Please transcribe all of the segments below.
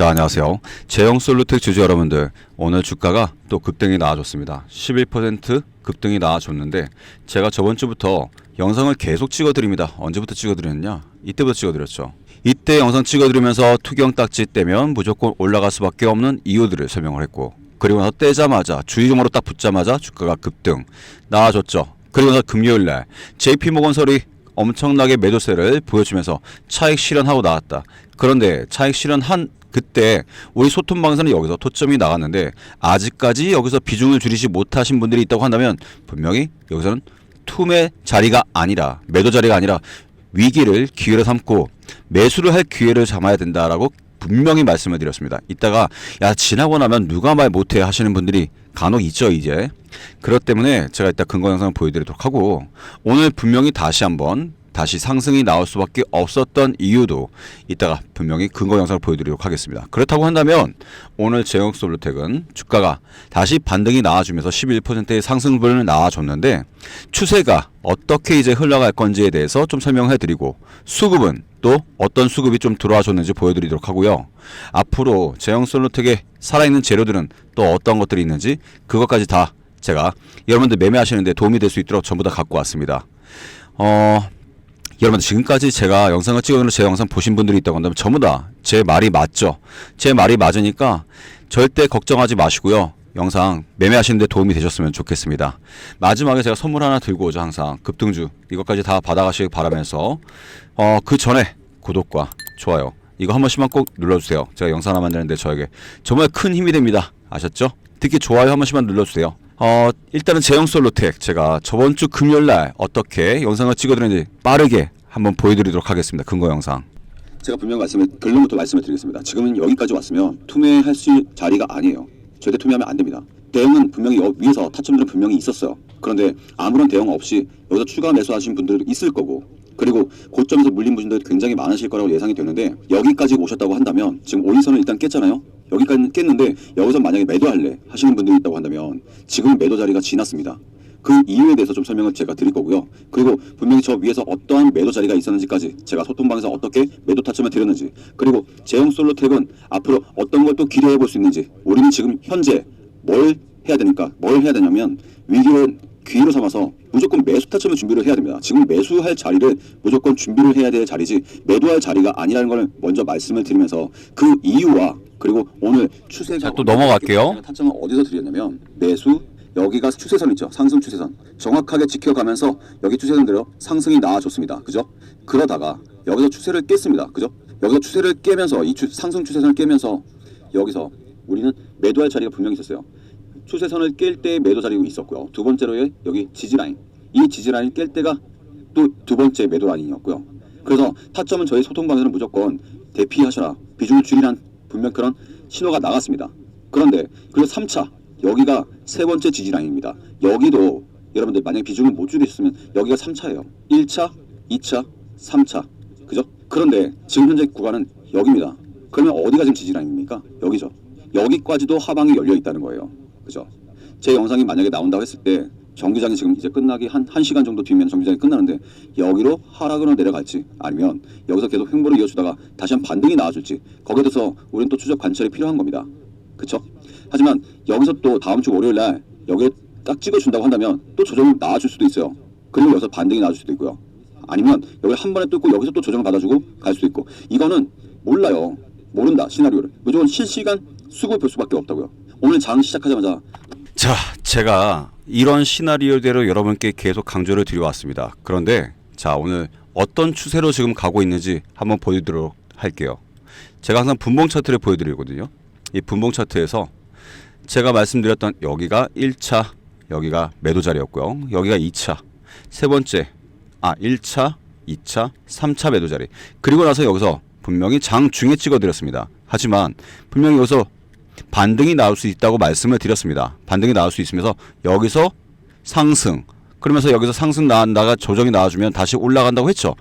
자, 안녕하세요. 제형 솔루텍 주주 여러분들, 오늘 주가가 또 급등이 나와줬습니다. 11% 급등이 나와줬는데, 제가 저번 주부터 영상을 계속 찍어드립니다. 언제부터 찍어드렸냐? 이때부터 찍어드렸죠. 이때 영상 찍어드리면서 투경 딱지 떼면 무조건 올라갈 수밖에 없는 이유들을 설명을 했고, 그리고 나서 떼자마자 주의종으로 딱 붙자마자 주가가 급등 나와줬죠. 그리고 나서 금요일 날 JP모건설이 엄청나게 매도세를 보여주면서 차익 실현하고 나왔다. 그런데 차익 실현한 그때 우리 소통 방송은 여기서 토점이 나갔는데 아직까지 여기서 비중을 줄이지 못하신 분들이 있다고 한다면 분명히 여기서는 툼의 자리가 아니라 매도 자리가 아니라 위기를 기회로 삼고 매수를 할 기회를 잡아야 된다라고 분명히 말씀을 드렸습니다. 이따가 야 지나고 나면 누가 말 못해 하시는 분들이 간혹 있죠 이제. 그렇기 때문에 제가 이따 근거 영상을 보여드리도록 하고 오늘 분명히 다시 한번 다시 상승이 나올 수밖에 없었던 이유도 이따가 분명히 근거 영상을 보여드리도록 하겠습니다. 그렇다고 한다면 오늘 제형 솔루텍은 주가가 다시 반등이 나와주면서 11%의 상승분을 나와줬는데 추세가 어떻게 이제 흘러갈 건지에 대해서 좀 설명해드리고 수급은 또 어떤 수급이 좀 들어와 줬는지 보여드리도록 하고요. 앞으로 제형 솔루텍에 살아있는 재료들은 또 어떤 것들이 있는지 그것까지 다 제가 여러분들 매매하시는데 도움이 될 수 있도록 전부 다 갖고 왔습니다. 어, 여러분 지금까지 제가 영상을 찍어놓은 제 영상 보신 분들이 있다고 한다면 전부 다 제 말이 맞죠? 제 말이 맞으니까 절대 걱정하지 마시고요. 영상 매매하시는데 도움이 되셨으면 좋겠습니다. 마지막에 제가 선물 하나 들고 오죠 항상 급등주 이것까지 다 받아가시길 바라면서 어, 그 전에 구독과 좋아요 이거 한 번씩만 꼭 눌러주세요. 제가 영상 하나 만드는데 저에게 정말 큰 힘이 됩니다. 아셨죠? 특히 좋아요 한 번씩만 눌러주세요. 어, 일단은 제형 솔로텍 제가 저번 주 금요일 날 어떻게 영상을 찍어드렸는지 빠르게 한번 보여드리도록 하겠습니다. 근거 영상. 제가 분명 말씀을 결론부터 말씀을 드리겠습니다. 지금은 여기까지 왔으면 투매할 수 자리가 아니에요. 절대 투매하면 안 됩니다. 대응은 분명히 여- 위에서 타점들은 분명히 있었어요. 그런데 아무런 대응 없이 여기서 추가 매수하신 분들도 있을 거고 그리고 고점에서 물린 분들도 굉장히 많으실 거라고 예상이 되는데 여기까지 오셨다고 한다면 지금 5인선을 일단 깼잖아요. 여기까지 깼는데 여기서 만약에 매도할래 하시는 분들이 있다고 한다면 지금 매도 자리가 지났습니다. 그 이유에 대해서 좀 설명을 제가 드릴 거고요. 그리고 분명히 저 위에서 어떠한 매도 자리가 있었는지까지 제가 소통방에서 어떻게 매도 타점을 드렸는지 그리고 제형 솔로텍은 앞으로 어떤 걸 또 기대해 볼 수 있는지 우리는 지금 현재 뭘 해야 되니까 뭘 해야 되냐면 위기를 기회로 삼아서 무조건 매수 타점을 준비를 해야 됩니다. 지금 매수할 자리를 무조건 준비를 해야 될 자리지 매도할 자리가 아니라는 걸 먼저 말씀을 드리면서 그 이유와 그리고 오늘 추세가 자, 또 넘어갈게요. 타점을 어디서 드렸냐면 매수 여기가 추세선 있죠. 상승 추세선. 정확하게 지켜가면서 여기 추세선대로 상승이 나와줬습니다. 그죠? 그러다가 여기서 추세를 깼습니다. 그죠? 여기서 추세를 깨면서 이 추- 상승 추세선을 깨면서 여기서 우리는 매도할 자리가 분명히 있었어요 추세선을 깰 때의 매도 자리가 있었고요 두 번째로의 여기 지지라인 이 지지라인 깰 때가 또 두 번째 매도 라인이었고요 그래서 타점은 저희 소통 방에서는 무조건 대피하셔라 비중을 줄이란 분명 그런 신호가 나갔습니다 그런데 그리고 3차 여기가 세 번째 지지라인입니다. 여기도 여러분들 만약에 비중을 못 줄였으면 여기가 3차예요. 1차, 2차, 3차. 그죠? 그런데 지금 현재 구간은 여기입니다. 그러면 어디가 지금 지지라인입니까? 여기죠. 여기까지도 하방이 열려 있다는 거예요. 그죠? 제 영상이 만약에 나온다고 했을 때 정기장이 지금 이제 끝나기 한, 한 시간 정도 뒤면 정기장이 끝나는데 여기로 하락으로 내려갈지 아니면 여기서 계속 횡보를 이어주다가 다시 한 반등이 나와줄지 거기에 대해서 우리는 또 추적 관찰이 필요한 겁니다. 그쵸? 하지만 여기서 또 다음 주 월요일 날 여기에 딱 찍어준다고 한다면 또 조정이 나와줄 수도 있어요. 그리고 여기서 반등이 나와줄 수도 있고요. 아니면 여기 한 번에 뚫고 여기서 또 조정을 받아주고 갈 수도 있고 이거는 몰라요. 모른다 시나리오를 무조건 실시간 수급을 볼 수밖에 없다고요. 오늘 장 시작하자마자 자, 제가 이런 시나리오대로 여러분께 계속 강조를 드려왔습니다. 그런데 자, 오늘 어떤 추세로 지금 가고 있는지 한번 보여드리도록 할게요. 제가 항상 분봉 차트를 보여드리거든요. 이 분봉 차트에서 제가 말씀드렸던 여기가 1차, 여기가 매도 자리였고요. 여기가 2차, 세 번째, 아 1차, 2차, 3차 매도 자리. 그리고 나서 여기서 분명히 장 중에 찍어드렸습니다. 하지만 분명히 여기서 반등이 나올 수 있다고 말씀을 드렸습니다. 반등이 나올 수 있으면서 여기서 상승 그러면서 여기서 상승 나다가 조정이 나와주면 다시 올라간다고 했죠.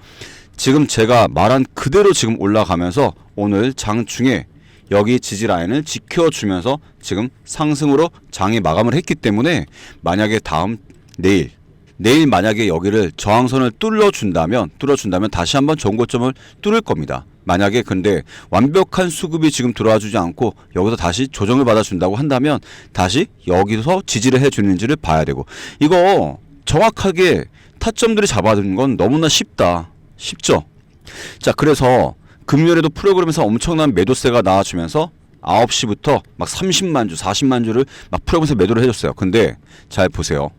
지금 제가 말한 그대로 지금 올라가면서 오늘 장 중에 여기 지지 라인을 지켜주면서 지금 상승으로 장이 마감을 했기 때문에 만약에 다음 내일 내일 만약에 여기를 저항선을 뚫어준다면 뚫어준다면 다시 한번 정고점을 뚫을 겁니다. 만약에 근데 완벽한 수급이 지금 들어와주지 않고 여기서 다시 조정을 받아준다고 한다면 다시 여기서 지지를 해주는지를 봐야 되고 이거 정확하게 타점들이 잡아두는 건 너무나 쉽다. 쉽죠? 자, 그래서 금요일에도 프로그램에서 엄청난 매도세가 나와주면서 9시부터 막 30만 주, 40만 주를 막 프로그램에서 매도를 해줬어요. 근데 잘 보세요.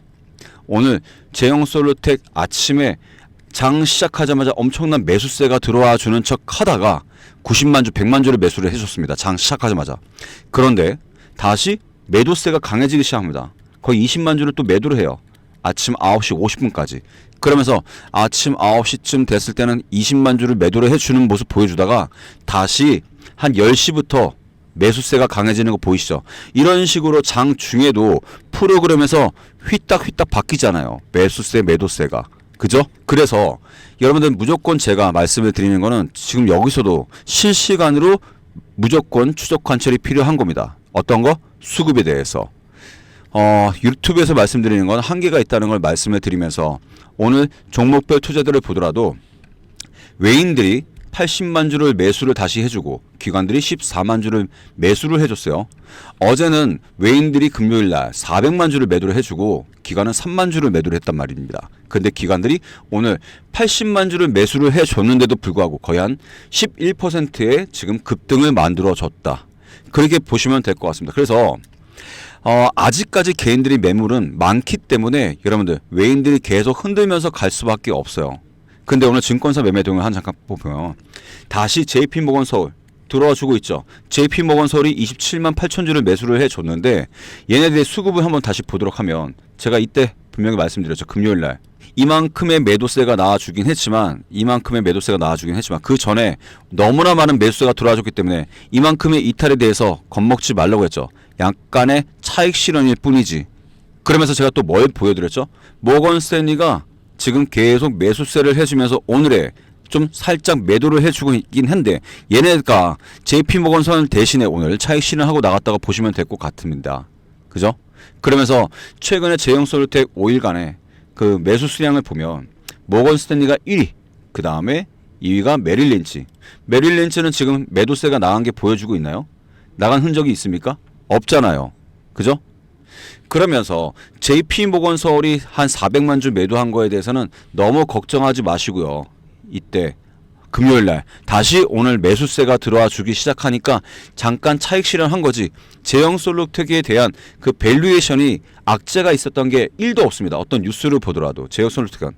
오늘 제형 솔루텍 아침에 장 시작하자마자 엄청난 매수세가 들어와 주는 척 하다가 90만 주, 100만 주를 매수를 해줬습니다. 장 시작하자마자. 그런데 다시 매도세가 강해지기 시작합니다. 거의 20만 주를 또 매도를 해요. 아침 9시 50분까지. 그러면서 아침 9시쯤 됐을 때는 20만 주를 매도를 해주는 모습 보여주다가 다시 한 10시부터 매수세가 강해지는 거 보이시죠? 이런 식으로 장 중에도 프로그램에서 휘딱휘딱 바뀌잖아요. 매수세, 매도세가. 그죠? 그래서 여러분들 무조건 제가 말씀을 드리는 거는 지금 여기서도 실시간으로 무조건 추적 관찰이 필요한 겁니다. 어떤 거? 수급에 대해서. 어, 유튜브에서 말씀드리는 건 한계가 있다는 걸 말씀을 드리면서 오늘 종목별 투자들을 보더라도 외인들이 80만 주를 매수를 다시 해주고 기관들이 14만 주를 매수를 해줬어요. 어제는 외인들이 금요일 날 400만 주를 매도를 해주고 기관은 3만 주를 매도를 했단 말입니다. 근데 기관들이 오늘 80만 주를 매수를 해줬는데도 불구하고 거의 한 11%의 지금 급등을 만들어줬다. 그렇게 보시면 될 것 같습니다. 그래서 어, 아직까지 개인들이 매물은 많기 때문에 여러분들 외인들이 계속 흔들면서 갈 수밖에 없어요. 근데 오늘 증권사 매매 동을 한 잠깐 보면 다시 JP 모건 서울 들어와 주고 있죠. JP 모건 서울이 27만 8천 주를 매수를 해 줬는데 얘네들의 수급을 한번 다시 보도록 하면 제가 이때 분명히 말씀드렸죠. 금요일 날 이만큼의 매도세가 나와주긴 했지만 이만큼의 매도세가 나와주긴 했지만 그 전에 너무나 많은 매수세가 들어와줬기 때문에 이만큼의 이탈에 대해서 겁먹지 말라고 했죠. 약간의 차익 실현일 뿐이지. 그러면서 제가 또 뭘 보여드렸죠? 모건 스탠리가 지금 계속 매수세를 해주면서 오늘에 좀 살짝 매도를 해주고 있긴 한데 얘네가 JP 모건선 대신에 오늘 차익 실현하고 나갔다가 보시면 될 것 같습니다. 그죠? 그러면서 최근에 제형 솔루텍 5일간의 그 매수 수량을 보면 모건 스탠리가 1위, 그 다음에 2위가 메릴 린치. 메릴 린치는 지금 매도세가 나간 게 보여주고 있나요? 나간 흔적이 있습니까? 없잖아요. 그죠? 그러면서 JP 모건 서울이 한 400만 주 매도한 거에 대해서는 너무 걱정하지 마시고요. 이때 금요일 날 다시 오늘 매수세가 들어와 주기 시작하니까 잠깐 차익 실현한 거지. 제형 솔루텍에 대한 그 밸류에이션이 악재가 있었던 게 1도 없습니다. 어떤 뉴스를 보더라도 제형 솔루텍은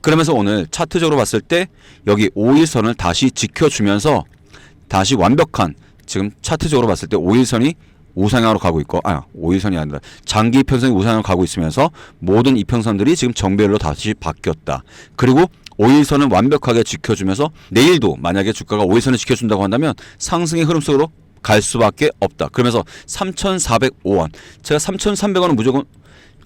그러면서 오늘 차트적으로 봤을 때 여기 5일선을 다시 지켜주면서 다시 완벽한 지금 차트적으로 봤을 때 5일선이 우상향으로 가고 있고 아 5일선이 아니라 장기 이평선이 우상향으로 가고 있으면서 모든 이평선들이 지금 정배열로 다시 바뀌었다. 그리고 5일선은 완벽하게 지켜주면서 내일도 만약에 주가가 5일선을 지켜준다고 한다면 상승의 흐름 속으로 갈 수밖에 없다. 그러면서 3,405원 제가 3,300원은 무조건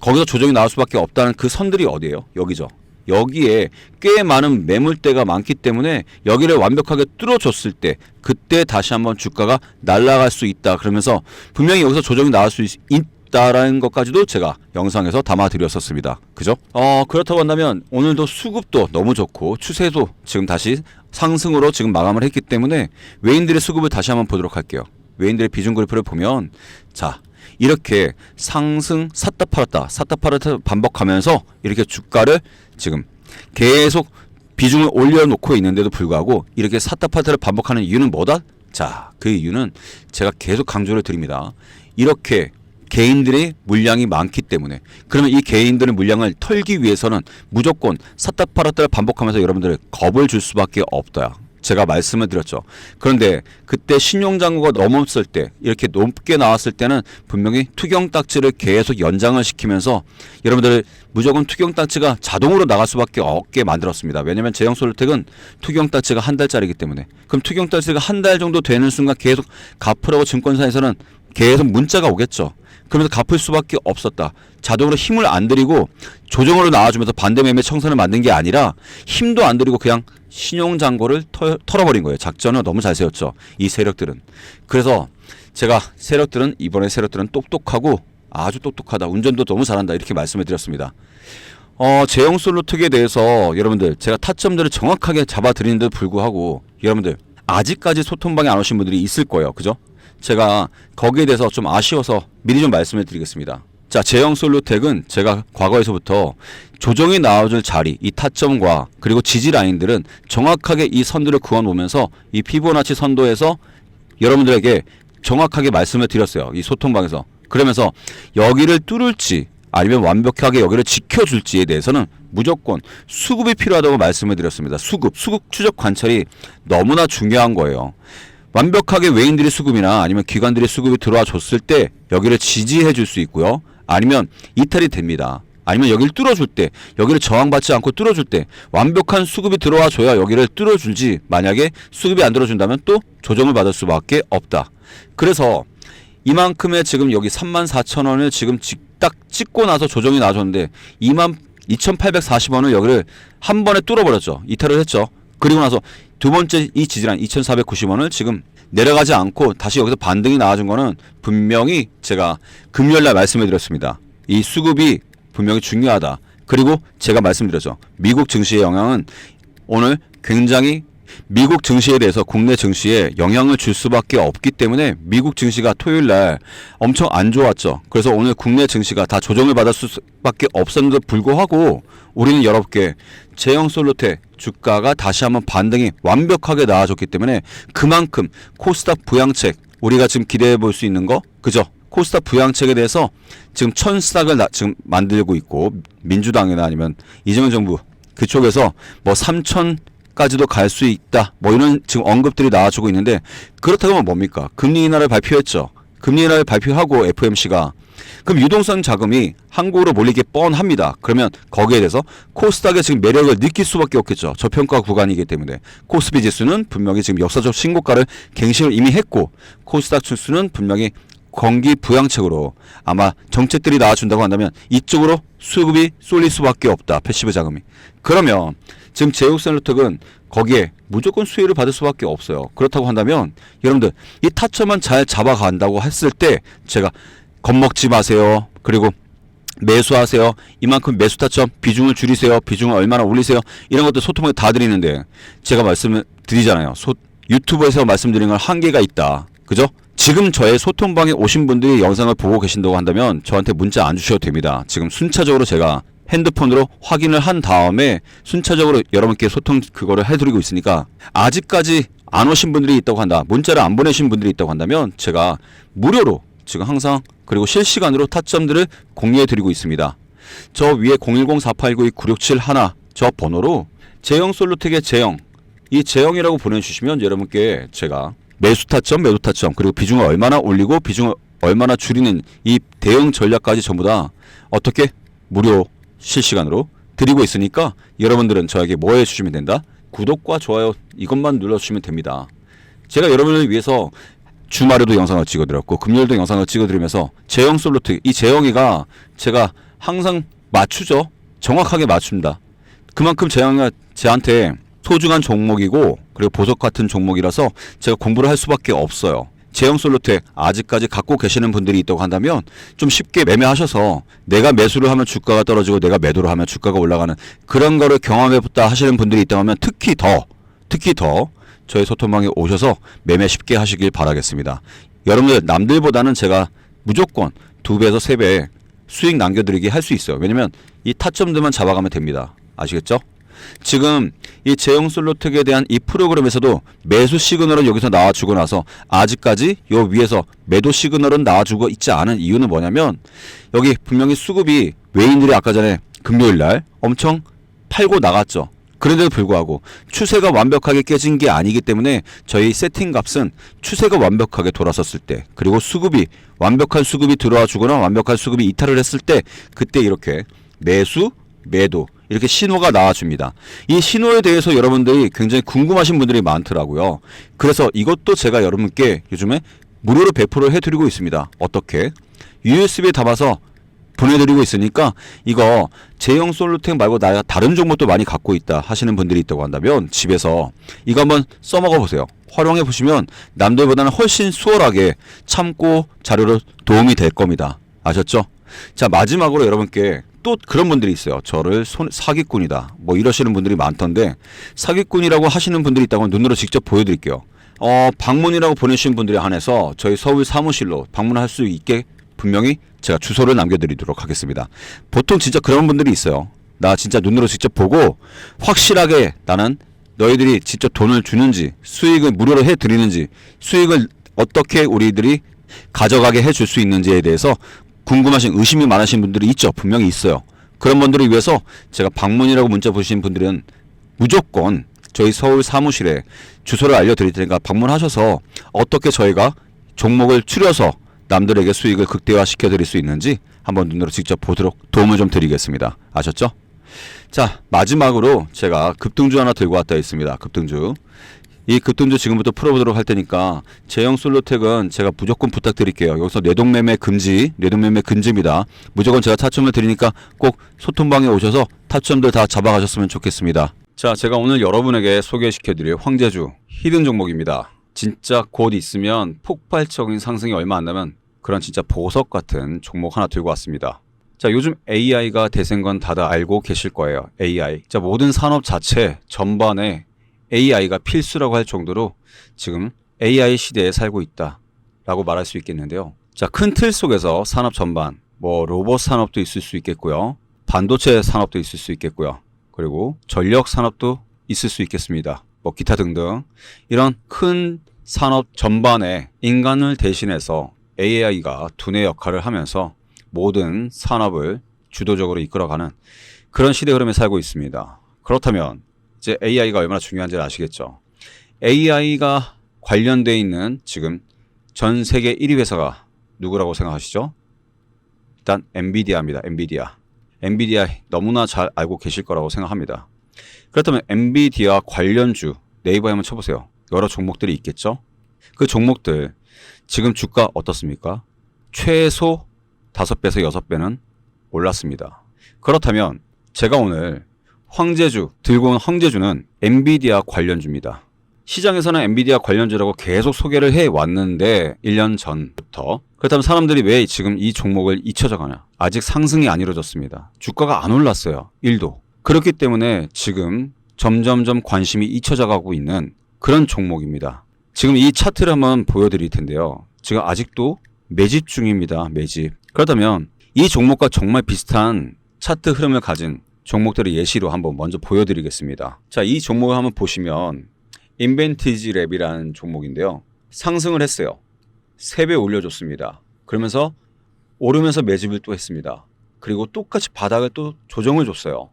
거기서 조정이 나올 수밖에 없다는 그 선들이 어디예요? 여기죠. 여기에 꽤 많은 매물대가 많기 때문에 여기를 완벽하게 뚫어줬을 때 그때 다시 한번 주가가 날아갈 수 있다. 그러면서 분명히 여기서 조정이 나올 수 있, 있다라는 것까지도 제가 영상에서 담아드렸었습니다. 그죠? 어 그렇다고 한다면 오늘도 수급도 너무 좋고 추세도 지금 다시 상승으로 지금 마감을 했기 때문에 외인들의 수급을 다시 한번 보도록 할게요. 외인들의 비중 그래프를 보면 자 이렇게 상승 샀다 팔았다 샀다 팔았다 반복하면서 이렇게 주가를 지금 계속 비중을 올려놓고 있는데도 불구하고 이렇게 샀다 팔다를 반복하는 이유는 뭐다? 자, 그 이유는 제가 계속 강조를 드립니다. 이렇게 개인들의 물량이 많기 때문에 그러면 이 개인들의 물량을 털기 위해서는 무조건 샀다 팔았다를 반복하면서 여러분들 겁을 줄 수밖에 없다. 제가 말씀을 드렸죠. 그런데 그때 신용장고가 넘었을 때 이렇게 높게 나왔을 때는 분명히 투경 딱지를 계속 연장을 시키면서 여러분들 무조건 투경 딱지가 자동으로 나갈 수밖에 없게 만들었습니다. 왜냐하면 제형 솔루텍은 투경 딱지가 한 달짜리이기 때문에 그럼 투경 딱지가 한 달 정도 되는 순간 계속 갚으라고 증권사에서는 계속 문자가 오겠죠. 그러면서 갚을 수밖에 없었다. 자동으로 힘을 안 들이고 조정으로 나와주면서 반대 매매 청산을 만든 게 아니라 힘도 안 들이고 그냥 신용 잔고를 터, 털어버린 거예요. 작전을 너무 잘 세웠죠. 이 세력들은. 그래서 제가 세력들은 이번에 세력들은 똑똑하고 아주 똑똑하다. 운전도 너무 잘한다. 이렇게 말씀을 드렸습니다. 어, 제형 솔로 특에 대해서 여러분들 제가 타점들을 정확하게 잡아드리는데도 불구하고 여러분들 아직까지 소통방에 안 오신 분들이 있을 거예요. 그죠? 제가 거기에 대해서 좀 아쉬워서 미리 좀 말씀을 드리겠습니다. 자, 제형 솔로텍은 제가 과거에서부터 조정이 나와줄 자리, 이 타점과 그리고 지지 라인들은 정확하게 이 선들을 그어 놓으면서 이 피보나치 선도에서 여러분들에게 정확하게 말씀을 드렸어요. 이 소통방에서. 그러면서 여기를 뚫을지 아니면 완벽하게 여기를 지켜줄지에 대해서는 무조건 수급이 필요하다고 말씀을 드렸습니다. 수급, 수급 추적 관찰이 너무나 중요한 거예요. 완벽하게 외인들의 수급이나 아니면 기관들의 수급이 들어와 줬을 때 여기를 지지해 줄 수 있고요. 아니면 이탈이 됩니다. 아니면 여기를 뚫어줄 때 여기를 저항받지 않고 뚫어줄 때 완벽한 수급이 들어와 줘야 여기를 뚫어줄지 만약에 수급이 안 들어준다면 또 조정을 받을 수밖에 없다. 그래서 이만큼의 지금 여기 3만 4천 원을 지금 직- 딱 찍고 나서 조정이 나와줬는데 2만 2,840원을 여기를 한 번에 뚫어버렸죠. 이탈을 했죠. 그리고 나서 두 번째 이 지지란 2,490원을 지금 내려가지 않고 다시 여기서 반등이 나와준 거는 분명히 제가 금요일날 말씀을 드렸습니다. 이 수급이 분명히 중요하다. 그리고 제가 말씀드렸죠. 미국 증시의 영향은 오늘 굉장히 미국 증시에 대해서 국내 증시에 영향을 줄 수밖에 없기 때문에 미국 증시가 토요일 날 엄청 안 좋았죠. 그래서 오늘 국내 증시가 다 조정을 받을 수밖에 없었는데도 불구하고 우리는 여러분께 제형 솔로테 주가가 다시 한번 반등이 완벽하게 나와줬기 때문에 그만큼 코스닥 부양책 우리가 지금 기대해 볼 수 있는 거 그죠? 코스닥 부양책에 대해서 지금 천스닥을 나- 지금 만들고 있고 민주당이나 아니면 이재명 정부 그쪽에서 뭐 3천 까지도 갈 수 있다. 뭐 이런 지금 언급들이 나와주고 있는데 그렇다고 하면 뭡니까? 금리 인하를 발표했죠. 금리 인하를 발표하고 FMC가 그럼 유동성 자금이 한국으로 몰리게 뻔합니다. 그러면 거기에 대해서 코스닥의 지금 매력을 느낄 수밖에 없겠죠. 저평가 구간이기 때문에 코스피 지수는 분명히 지금 역사적 신고가를 갱신을 이미 했고 코스닥 지수는 분명히 건기 부양책으로 아마 정책들이 나와준다고 한다면 이쪽으로 수급이 쏠릴 수밖에 없다. 패시브 자금이. 그러면 지금 제육셀로텍은 거기에 무조건 수혜를 받을 수밖에 없어요. 그렇다고 한다면 여러분들 이 타점만 잘 잡아간다고 했을 때 제가 겁먹지 마세요. 그리고 매수하세요. 이만큼 매수 타점 비중을 줄이세요. 비중을 얼마나 올리세요. 이런 것들 소통에 다 드리는데 제가 말씀을 드리잖아요. 소, 유튜브에서 말씀드린 건 한계가 있다. 그죠? 지금 저의 소통방에 오신 분들이 영상을 보고 계신다고 한다면 저한테 문자 안 주셔도 됩니다. 지금 순차적으로 제가 핸드폰으로 확인을 한 다음에 순차적으로 여러분께 소통 그거를 해드리고 있으니까 아직까지 안 오신 분들이 있다고 한다. 문자를 안 보내신 분들이 있다고 한다면 제가 무료로 지금 항상 그리고 실시간으로 타점들을 공유해 드리고 있습니다. 저 위에 010-4892-9671 저 번호로 제형 솔루텍의 제형 이 제형이라고 보내주시면 여러분께 제가 매수 타점, 매도 타점 그리고 비중을 얼마나 올리고 비중을 얼마나 줄이는 이 대응 전략까지 전부 다 어떻게 무료 실시간으로 드리고 있으니까 여러분들은 저에게 뭐 해주시면 된다? 구독과 좋아요 이것만 눌러주시면 됩니다. 제가 여러분을 위해서 주말에도 영상을 찍어드렸고 금요일도 영상을 찍어드리면서 제형 솔루트 이 제형이가 제가 항상 맞추죠 정확하게 맞춥니다 그만큼 제형이가 제한테 소중한 종목이고 그리고 보석 같은 종목이라서 제가 공부를 할 수밖에 없어요 제형 솔루텍 아직까지 갖고 계시는 분들이 있다고 한다면 좀 쉽게 매매하셔서 내가 매수를 하면 주가가 떨어지고 내가 매도를 하면 주가가 올라가는 그런 거를 경험해봤다 하시는 분들이 있다고 하면 특히 더 특히 더 저희 소통방에 오셔서 매매 쉽게 하시길 바라겠습니다. 여러분들 남들보다는 제가 무조건 두 배에서 세 배 수익 남겨드리게 할 수 있어요. 왜냐면 이 타점들만 잡아가면 됩니다. 아시겠죠? 지금 이 제형 솔로텍에 대한 이 프로그램에서도 매수 시그널은 여기서 나와주고 나서 아직까지 요 위에서 매도 시그널은 나와주고 있지 않은 이유는 뭐냐면 여기 분명히 수급이 외인들이 아까 전에 금요일 날 엄청 팔고 나갔죠. 그런데도 불구하고 추세가 완벽하게 깨진 게 아니기 때문에 저희 세팅 값은 추세가 완벽하게 돌아섰을 때 그리고 수급이 완벽한 수급이 들어와 주거나 완벽한 수급이 이탈을 했을 때 그때 이렇게 매수 매도 이렇게 신호가 나와줍니다. 이 신호에 대해서 여러분들이 굉장히 궁금하신 분들이 많더라고요. 그래서 이것도 제가 여러분께 요즘에 무료로 배포를 해드리고 있습니다. 어떻게? USB에 담아서 보내드리고 있으니까 이거 제형 솔루텍 말고 나 다른 종목도 많이 갖고 있다 하시는 분들이 있다고 한다면 집에서 이거 한번 써먹어 보세요. 활용해 보시면 남들보다는 훨씬 수월하게 참고 자료로 도움이 될 겁니다. 아셨죠? 자 마지막으로 여러분께 또또 그런 분들이 있어요. 저를 손, 사기꾼이다. 뭐 이러시는 분들이 많던데 사기꾼이라고 하시는 분들이 있다고 눈으로 직접 보여드릴게요. 어, 방문이라고 보내신 분들에 한해서 저희 서울 사무실로 방문할 수 있게 분명히 제가 주소를 남겨드리도록 하겠습니다. 보통 진짜 그런 분들이 있어요. 나 진짜 눈으로 직접 보고 확실하게 나는 너희들이 직접 돈을 주는지 수익을 무료로 해드리는지 수익을 어떻게 우리들이 가져가게 해줄 수 있는지에 대해서 궁금하신 의심이 많으신 분들이 있죠. 분명히 있어요. 그런 분들을 위해서 제가 방문이라고 문자 보신 분들은 무조건 저희 서울 사무실에 주소를 알려드릴 테니까 방문하셔서 어떻게 저희가 종목을 추려서 남들에게 수익을 극대화시켜 드릴 수 있는지 한번 눈으로 직접 보도록 도움을 좀 드리겠습니다. 아셨죠? 자 마지막으로 제가 급등주 하나 들고 왔다 있습니다. 급등주. 이 급등주 지금부터 풀어보도록 할 테니까 제형 솔로텍은 제가 무조건 부탁드릴게요. 여기서 뇌동매매 금지, 뇌동매매 금지입니다. 무조건 제가 타점을 드리니까 꼭 소통방에 오셔서 타점들 다 잡아가셨으면 좋겠습니다. 자, 제가 오늘 여러분에게 소개시켜드릴 황제주 히든 종목입니다. 진짜 곧 있으면 폭발적인 상승이 얼마 안 나면 그런 진짜 보석 같은 종목 하나 들고 왔습니다. 자, 요즘 AI가 대세인 건 다들 알고 계실 거예요. AI. 자, 모든 산업 자체 전반에 AI가 필수라고 할 정도로 지금 AI 시대에 살고 있다 라고 말할 수 있겠는데요. 자, 큰 틀 속에서 산업 전반, 뭐 로봇 산업도 있을 수 있겠고요. 반도체 산업도 있을 수 있겠고요. 그리고 전력 산업도 있을 수 있겠습니다. 뭐 기타 등등 이런 큰 산업 전반에 인간을 대신해서 AI가 두뇌 역할을 하면서 모든 산업을 주도적으로 이끌어가는 그런 시대 흐름에 살고 있습니다. 그렇다면 이제 AI가 얼마나 중요한지 아시겠죠? AI가 관련돼 있는 지금 전 세계 1위 회사가 누구라고 생각하시죠? 일단 엔비디아입니다. 엔비디아. 엔비디아 너무나 잘 알고 계실 거라고 생각합니다. 그렇다면 엔비디아 관련주 네이버에 한번 쳐보세요. 여러 종목들이 있겠죠? 그 종목들 지금 주가 어떻습니까? 최소 5배에서 6배는 올랐습니다. 그렇다면 제가 오늘 황제주 들고 온 황제주는 엔비디아 관련주입니다. 시장에서는 엔비디아 관련주라고 계속 소개를 해 왔는데 1년 전부터 그렇다면 사람들이 왜 지금 이 종목을 잊혀져 가냐? 아직 상승이 안 이루어졌습니다. 주가가 안 올랐어요. 1도. 그렇기 때문에 지금 점점점 관심이 잊혀져 가고 있는 그런 종목입니다. 지금 이 차트를 한번 보여드릴 텐데요. 지금 아직도 매집 중입니다. 매집. 그렇다면 이 종목과 정말 비슷한 차트 흐름을 가진 종목들의 예시로 한번 먼저 보여드리겠습니다. 자, 이 종목을 한번 보시면 인벤티지 랩이라는 종목인데요. 상승을 했어요. 3배 올려줬습니다. 그러면서 오르면서 매집을 또 했습니다. 그리고 똑같이 바닥을 또 조정을 줬어요.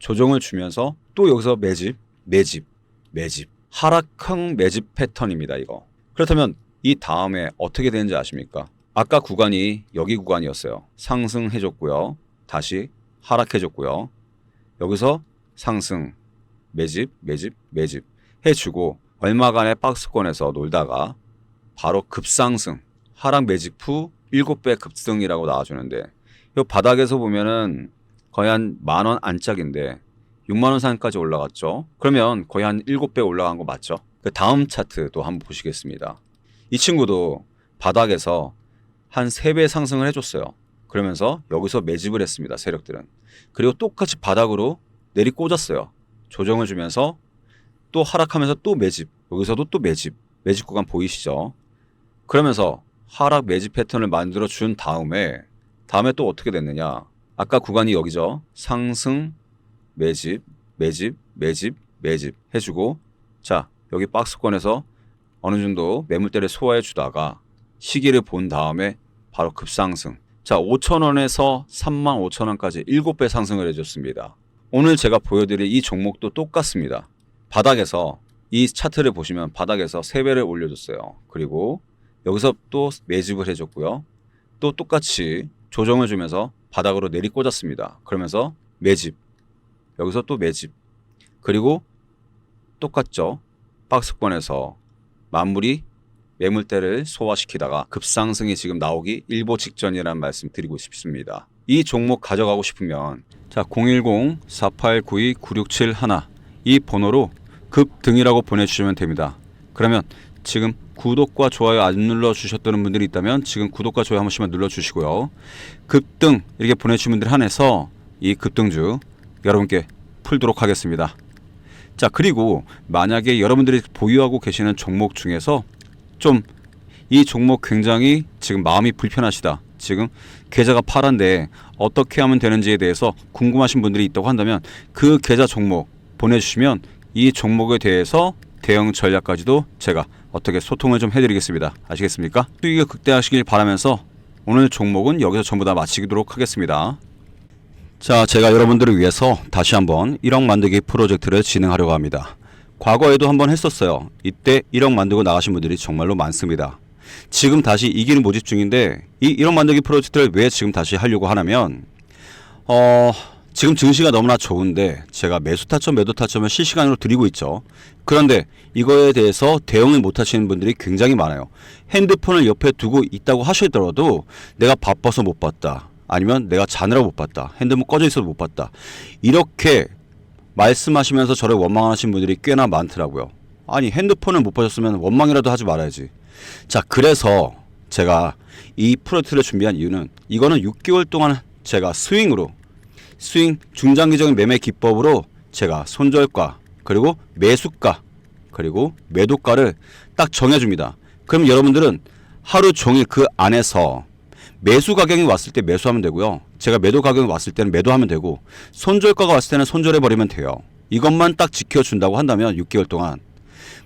조정을 주면서 또 여기서 매집, 매집, 매집. 하락형 매집 패턴입니다, 이거. 그렇다면 이 다음에 어떻게 되는지 아십니까? 아까 구간이 여기 구간이었어요. 상승해줬고요. 다시 하락해줬고요. 여기서 상승, 매집, 매집, 매집 해주고 얼마간의 박스권에서 놀다가 바로 급상승, 하락 매집 후 7배 급등이라고 나와주는데 이 바닥에서 보면은 거의 한 만 원 안짝인데 6만 원 선까지 올라갔죠. 그러면 거의 한 7배 올라간 거 맞죠? 그 다음 차트도 한번 보시겠습니다. 이 친구도 바닥에서 한 3배 상승을 해줬어요. 그러면서 여기서 매집을 했습니다. 세력들은. 그리고 똑같이 바닥으로 내리 꽂았어요. 조정을 주면서 또 하락하면서 또 매집. 여기서도 또 매집. 매집 구간 보이시죠? 그러면서 하락 매집 패턴을 만들어 준 다음에 다음에 또 어떻게 됐느냐? 아까 구간이 여기죠. 상승, 매집, 매집, 매집, 매집 해주고 자 여기 박스권에서 어느 정도 매물대를 소화해 주다가 시기를 본 다음에 바로 급상승. 자 5천 원에서 3만 5천 원까지 7배 상승을 해줬습니다. 오늘 제가 보여드릴 이 종목도 똑같습니다. 바닥에서 이 차트를 보시면 바닥에서 3배를 올려줬어요. 그리고 여기서 또 매집을 해줬고요. 또 똑같이 조정을 주면서 바닥으로 내리꽂았습니다. 그러면서 매집. 여기서 또 매집. 그리고 똑같죠. 박스권에서 만물이 매물대를 소화시키다가 급상승이 지금 나오기 일보 직전이라는 말씀 드리고 싶습니다. 이 종목 가져가고 싶으면 자 010-4892-9671 이 번호로 급등이라고 보내주시면 됩니다. 그러면 지금 구독과 좋아요 안 눌러 주셨던 분들이 있다면 지금 구독과 좋아요 한 번씩만 눌러 주시고요. 급등 이렇게 보내주신 분들 한해서 이 급등주 여러분께 풀도록 하겠습니다. 자 그리고 만약에 여러분들이 보유하고 계시는 종목 중에서 좀 이 종목 굉장히 지금 마음이 불편하시다. 지금 계좌가 파란데 어떻게 하면 되는지에 대해서 궁금하신 분들이 있다고 한다면 그 계좌 종목 보내주시면 이 종목에 대해서 대응 전략까지도 제가 어떻게 소통을 좀 해드리겠습니다. 아시겠습니까? 수익을 극대화하시길 바라면서 오늘 종목은 여기서 전부 다 마치도록 하겠습니다. 자, 제가 여러분들을 위해서 다시 한번 1억 만들기 프로젝트를 진행하려고 합니다. 과거에도 한번 했었어요. 이때 1억 만들고 나가신 분들이 정말로 많습니다. 지금 다시 이기는 모집 중인데 이 1억 만들기 프로젝트를 왜 지금 다시 하려고 하냐면 어, 지금 증시가 너무나 좋은데 제가 매수 타점, 매도 타점을 실시간으로 드리고 있죠. 그런데 이거에 대해서 대응을 못 하시는 분들이 굉장히 많아요. 핸드폰을 옆에 두고 있다고 하시더라도 내가 바빠서 못 봤다. 아니면 내가 자느라 못 봤다. 핸드폰 꺼져 있어도 못 봤다. 이렇게 말씀하시면서 저를 원망하시는 분들이 꽤나 많더라고요. 아니 핸드폰을 못 보셨으면 원망이라도 하지 말아야지. 자 그래서 제가 이 프로젝트를 준비한 이유는 이거는 6개월 동안 제가 스윙으로 스윙 중장기적인 매매 기법으로 제가 손절가 그리고 매수가 그리고 매도가를 딱 정해줍니다. 그럼 여러분들은 하루 종일 그 안에서 매수 가격이 왔을 때 매수하면 되고요. 제가 매도 가격이 왔을 때는 매도하면 되고 손절가가 왔을 때는 손절해 버리면 돼요. 이것만 딱 지켜준다고 한다면 6개월 동안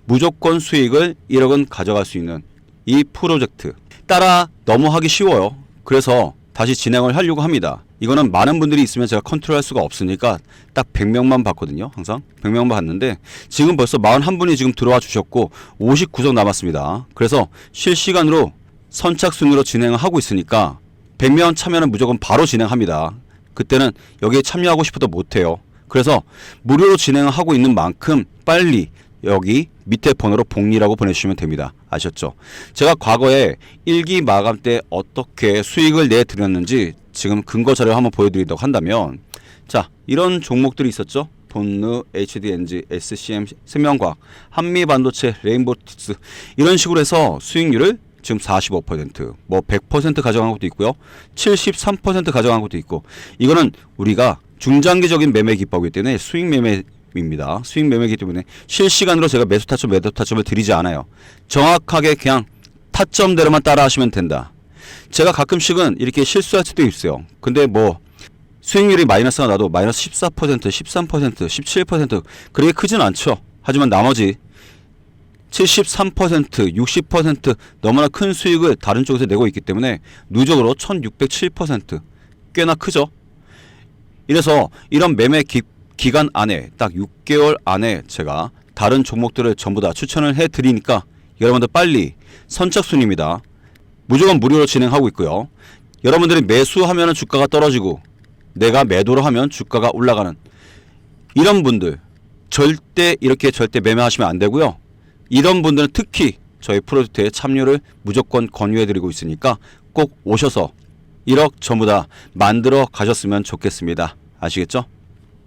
무조건 수익을 1억 은 가져갈 수 있는 이 프로젝트 따라 너무 하기 쉬워요. 그래서 다시 진행을 하려고 합니다. 이거는 많은 분들이 있으면 제가 컨트롤 할 수가 없으니까 딱 100명만 봤거든요. 항상 100명만 봤는데 지금 벌써 41분이 지금 들어와 주셨고 59석 남았습니다. 그래서 실시간으로 선착순으로 진행을 하고 있으니까 100명 참여는 무조건 바로 진행합니다. 그때는 여기에 참여하고 싶어도 못해요. 그래서 무료로 진행을 하고 있는 만큼 빨리 여기 밑에 번호로 복리라고 보내주시면 됩니다. 아셨죠? 제가 과거에 일기 마감 때 어떻게 수익을 내드렸는지 지금 근거 자료 한번 보여드리도록 한다면 자 이런 종목들이 있었죠. 본느, HDNG, SCM, 생명과학, 한미반도체, 레인보티스 이런 식으로 해서 수익률을 지금 45%, 뭐 100% 가져간 것도 있고요. 73% 가져간 것도 있고 이거는 우리가 중장기적인 매매 기법이기 때문에 수익 매매 입니다. 수익 매매이기 때문에 실시간으로 제가 매수 타점, 매도 타점을 드리지 않아요. 정확하게 그냥 타점대로만 따라 하시면 된다. 제가 가끔씩은 이렇게 실수할 수도 있어요. 근데 뭐 수익률이 마이너스가 나도 마이너스 14%, 13%, 17% 그렇게 크진 않죠. 하지만 나머지 73%, 60% 너무나 큰 수익을 다른 쪽에서 내고 있기 때문에 누적으로 1607% 꽤나 크죠. 이래서 이런 매매 기, 기간 안에 딱 6개월 안에 제가 다른 종목들을 전부 다 추천을 해 드리니까 여러분들 빨리 선착순입니다. 무조건 무료로 진행하고 있고요. 여러분들이 매수하면 주가가 떨어지고 내가 매도를 하면 주가가 올라가는 이런 분들 절대 이렇게 절대 매매하시면 안 되고요. 이런 분들은 특히 저희 프로젝트에 참여를 무조건 권유해 드리고 있으니까 꼭 오셔서 1억 전부 다 만들어 가셨으면 좋겠습니다. 아시겠죠?